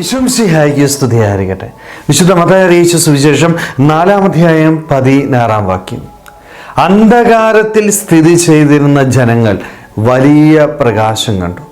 വിശംസിഹായിക്ക് സ്തുതിയായിരിക്കട്ടെ വിശുദ്ധ മതായ അറിയിച്ച സുവിശേഷം നാലാം അധ്യായം പതിനാറാം വാക്യം. അന്ധകാരത്തിൽ സ്ഥിതി ചെയ്തിരുന്ന ജനങ്ങൾ വലിയ പ്രകാശം കണ്ടു.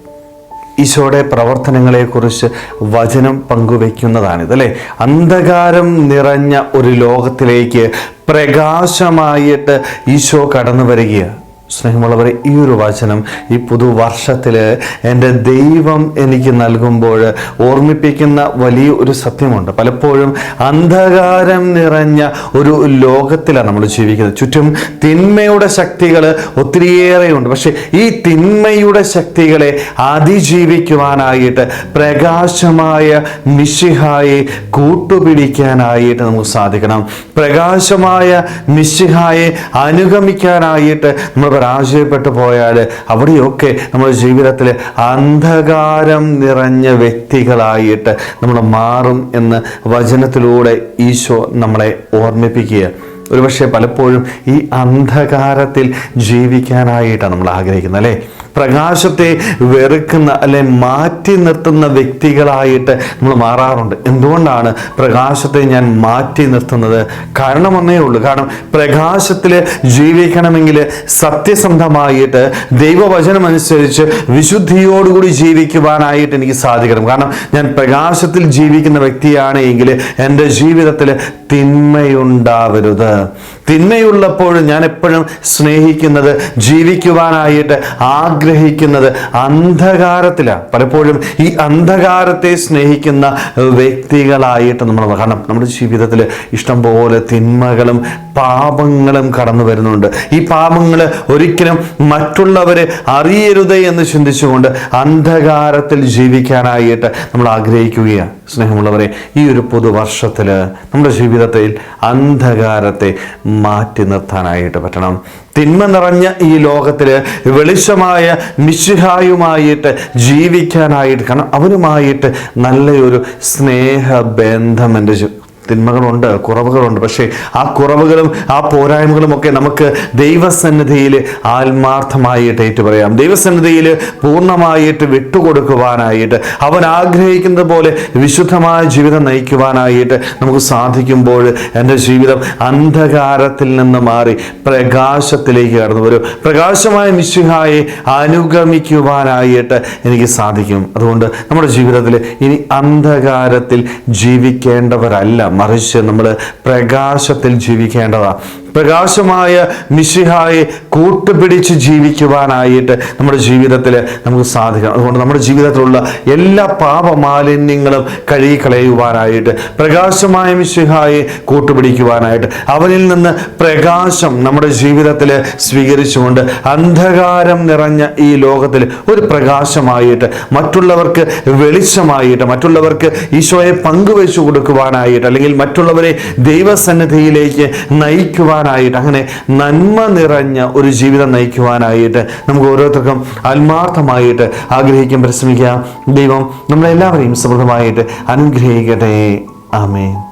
ഈശോയുടെ പ്രവർത്തനങ്ങളെക്കുറിച്ച് വചനം പങ്കുവെക്കുന്നതാണിത് അല്ലേ? അന്ധകാരം നിറഞ്ഞ ഒരു ലോകത്തിലേക്ക് പ്രകാശമായിട്ട് ഈശോ കടന്നു വരികയാണ് സ്നേഹമുള്ളവരെ ഈ ഒരു വചനം ഈ പുതുവർഷത്തിൽ എന്റെ ദൈവം എനിക്ക് നൽകുമ്പോൾ ഓർമ്മിപ്പിക്കുന്ന വലിയ ഒരു സത്യമുണ്ട്. പലപ്പോഴും അന്ധകാരം നിറഞ്ഞ ഒരു ലോകത്തിലാണ് നമ്മൾ ജീവിക്കുന്നത്. ചുറ്റും തിന്മയുടെ ശക്തികൾ ഒത്തിരിയേറെയുണ്ട്. പക്ഷേ ഈ തിന്മയുടെ ശക്തികളെ അതിജീവിക്കുവാനായിട്ട് പ്രകാശമായ മിശിഹായെ കൂട്ടുപിടിക്കാനായിട്ട് നമുക്ക് സാധിക്കണം. പ്രകാശമായ മിശിഹായെ അനുഗമിക്കാനായിട്ട് നമ്മൾ പരാജയപ്പെട്ടു പോയാൽ അവിടെയൊക്കെ നമ്മുടെ ജീവിതത്തിൽ അന്ധകാരം നിറഞ്ഞ വ്യക്തികളായിട്ട് നമ്മൾ മാറും എന്ന് വചനത്തിലൂടെ ഈശോ നമ്മളെ ഓർമ്മിപ്പിക്കുക. ഒരുപക്ഷെ പലപ്പോഴും ഈ അന്ധകാരത്തിൽ ജീവിക്കാനായിട്ടാണ് നമ്മൾ ആഗ്രഹിക്കുന്നത് അല്ലേ? പ്രകാശത്തെ വെറുക്കുന്ന അല്ലെ മാറ്റി നിർത്തുന്ന വ്യക്തികളായിട്ട് നമ്മൾ മാറാറുണ്ട്. എന്തുകൊണ്ടാണ് പ്രകാശത്തെ ഞാൻ മാറ്റി നിർത്തുന്നത്? കാരണം ഒന്നേ ഉള്ളൂ. കാരണം പ്രകാശത്തിൽ ജീവിക്കണമെങ്കിൽ സത്യസന്ധമായിട്ട് ദൈവവചനം അനുസരിച്ച് വിശുദ്ധിയോടുകൂടി ജീവിക്കുവാനായിട്ട് എനിക്ക് സാധിക്കണം. കാരണം ഞാൻ പ്രകാശത്തിൽ ജീവിക്കുന്ന വ്യക്തിയാണ് എങ്കിൽ എന്റെ ജീവിതത്തിൽ തിന്മയുണ്ടാവരുത്. തിന്മയുള്ളപ്പോൾ ഞാൻ എപ്പോഴും സ്നേഹിക്കുന്നത് ജീവിക്കുവാനായിട്ട് ആഗ്രഹിക്കുന്നത് അന്ധകാരത്തിലാണ്. പലപ്പോഴും ഈ അന്ധകാരത്തെ സ്നേഹിക്കുന്ന വ്യക്തികളായിട്ട് നമ്മൾ കാരണം നമ്മുടെ ജീവിതത്തിൽ ഇഷ്ടംപോലെ തിന്മകളും പാപങ്ങളും കടന്നു വരുന്നുണ്ട്. ഈ പാപങ്ങൾ ഒരിക്കലും മറ്റുള്ളവരെ അറിയരുത് എന്ന് ചിന്തിച്ചുകൊണ്ട് അന്ധകാരത്തിൽ ജീവിക്കാനായിട്ട് നമ്മൾ ആഗ്രഹിക്കുകയാണ്. സ്നേഹമുള്ളവരെ ഈ ഒരു പുതുവർഷത്തിൽ നമ്മുടെ ജീവിതത്തിൽ അന്ധകാരത്തെ മാറ്റി നിർത്താനായിട്ട് പറ്റണം. തിന്മ നിറഞ്ഞ ഈ ലോകത്തിൽ വെളിച്ചമായ മിശിഹായുമായിട്ട് ജീവിക്കാനായിട്ട് കാരണം അവനുമായിട്ട് നല്ലൊരു സ്നേഹബന്ധം എന്റെ തിന്മകളുണ്ട് കുറവുകളുണ്ട്. പക്ഷേ ആ കുറവുകളും ആ പോരായ്മകളും ഒക്കെ നമുക്ക് ദൈവസന്നിധിയിൽ ആത്മാർത്ഥമായിട്ട് ഏറ്റു പറയാം ദൈവസന്നിധിയിൽ പൂർണമായിട്ട് വിട്ടുകൊടുക്കുവാനായിട്ട് അവൻ ആഗ്രഹിക്കുന്നത് പോലെ വിശുദ്ധമായ ജീവിതം നയിക്കുവാനായിട്ട് നമുക്ക് സാധിക്കുമ്പോൾ എന്റെ ജീവിതം അന്ധകാരത്തിൽ നിന്ന് മാറി പ്രകാശത്തിലേക്ക് കടന്നു വരും. പ്രകാശമായ മിശിഹായെ അനുഗമിക്കുവാനായിട്ട് എനിക്ക് സാധിക്കും. അതുകൊണ്ട് നമ്മുടെ ജീവിതത്തിൽ ഇനി അന്ധകാരത്തിൽ ജീവിക്കേണ്ടവരല്ല. മറിച്ച് നമ്മൾ പ്രകാശത്തിൽ ജീവിക്കേണ്ടതാണ് പ്രകാശമായ മിശിഹായെ കൂട്ടുപിടിച്ച് ജീവിക്കുവാനായിട്ട് നമ്മുടെ ജീവിതത്തിൽ നമുക്ക് സാധിക്കണം. അതുകൊണ്ട് നമ്മുടെ ജീവിതത്തിലുള്ള എല്ലാ പാപമാലിന്യങ്ങളും കഴുകിക്കളയുവാനായിട്ട് പ്രകാശമായ മിശിഹായെ കൂട്ടുപിടിക്കുവാനായിട്ട് അവനിൽ നിന്ന് പ്രകാശം നമ്മുടെ ജീവിതത്തിൽ സ്വീകരിച്ചുകൊണ്ട് അന്ധകാരം നിറഞ്ഞ ഈ ലോകത്തിൽ ഒരു പ്രകാശമായിട്ട് മറ്റുള്ളവർക്ക് വെളിച്ചമായിട്ട് മറ്റുള്ളവർക്ക് ഈശോയെ പങ്കുവെച്ചു കൊടുക്കുവാനായിട്ട് അല്ലെങ്കിൽ മറ്റുള്ളവരെ ദൈവസന്നിധിയിലേക്ക് നയിക്കുവാനായിട്ട് അങ്ങനെ നന്മ നിറഞ്ഞ ഒരു ജീവിതം നയിക്കുവാനായിട്ട് നമുക്ക് ഓരോരുത്തർക്കും ആത്മാർത്ഥമായിട്ട് ആഗ്രഹിക്കാൻ പരിശ്രമിക്കാം. ദൈവം നമ്മളെല്ലാവരെയും സമൃദ്ധമായിട്ട് അനുഗ്രഹിക്കട്ടെ. ആമേൻ.